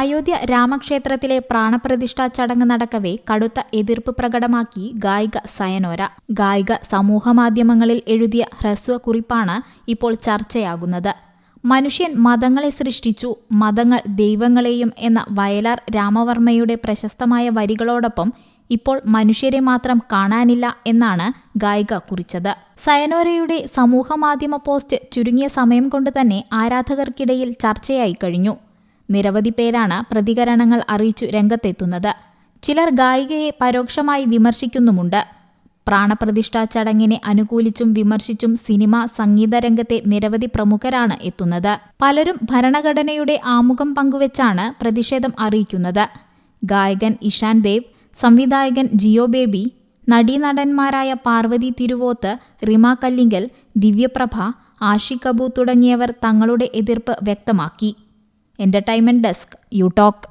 അയോധ്യ രാമക്ഷേത്രത്തിലെ പ്രാണപ്രതിഷ്ഠാ ചടങ്ങ് നടക്കവേ കടുത്ത എതിർപ്പ് പ്രകടമാക്കി ഗായിക സയനോര. ഗായിക സമൂഹമാധ്യമങ്ങളിൽ എഴുതിയ ഹ്രസ്വക്കുറിപ്പാണ് ഇപ്പോൾ ചർച്ചയാകുന്നത്. മനുഷ്യൻ മതങ്ങളെ സൃഷ്ടിച്ചു മതങ്ങൾ ദൈവങ്ങളെയും എന്ന വയലാർ രാമവർമ്മയുടെ പ്രശസ്തമായ വരികളോടൊപ്പം ഇപ്പോൾ മനുഷ്യരെ മാത്രം കാണാനില്ല എന്നാണ് ഗായിക കുറിച്ചത്. സയനോരയുടെ സമൂഹമാധ്യമ പോസ്റ്റ് ചുരുങ്ങിയ സമയം കൊണ്ട് തന്നെ ആരാധകർക്കിടയിൽ ചർച്ചയായി കഴിഞ്ഞു. നിരവധി പേരാണ് പ്രതികരണങ്ങൾ അറിയിച്ചു രംഗത്തെത്തുന്നത്. ചിലർ ഗായികയെ പരോക്ഷമായി വിമർശിക്കുന്നുമുണ്ട്. പ്രാണപ്രതിഷ്ഠാ ചടങ്ങിനെ അനുകൂലിച്ചും വിമർശിച്ചും സിനിമ സംഗീത രംഗത്തെ നിരവധി പ്രമുഖരാണ് എത്തുന്നത്. പലരും ഭരണഘടനയുടെ ആമുഖം പങ്കുവച്ചാണ് പ്രതിഷേധം അറിയിക്കുന്നത്. ഗായകൻ ഇഷാൻ ദേവ് സംവിധായകൻ ജിയോ ബേബി നടീനടന്മാരായ പാർവതി തിരുവോത്ത് റിമ കല്ലിങ്കൽ ദിവ്യപ്രഭ ആഷി കപൂർ തുടങ്ങിയവർ തങ്ങളുടെ എതിർപ്പ് വ്യക്തമാക്കി. Entertainment Desk. You talk.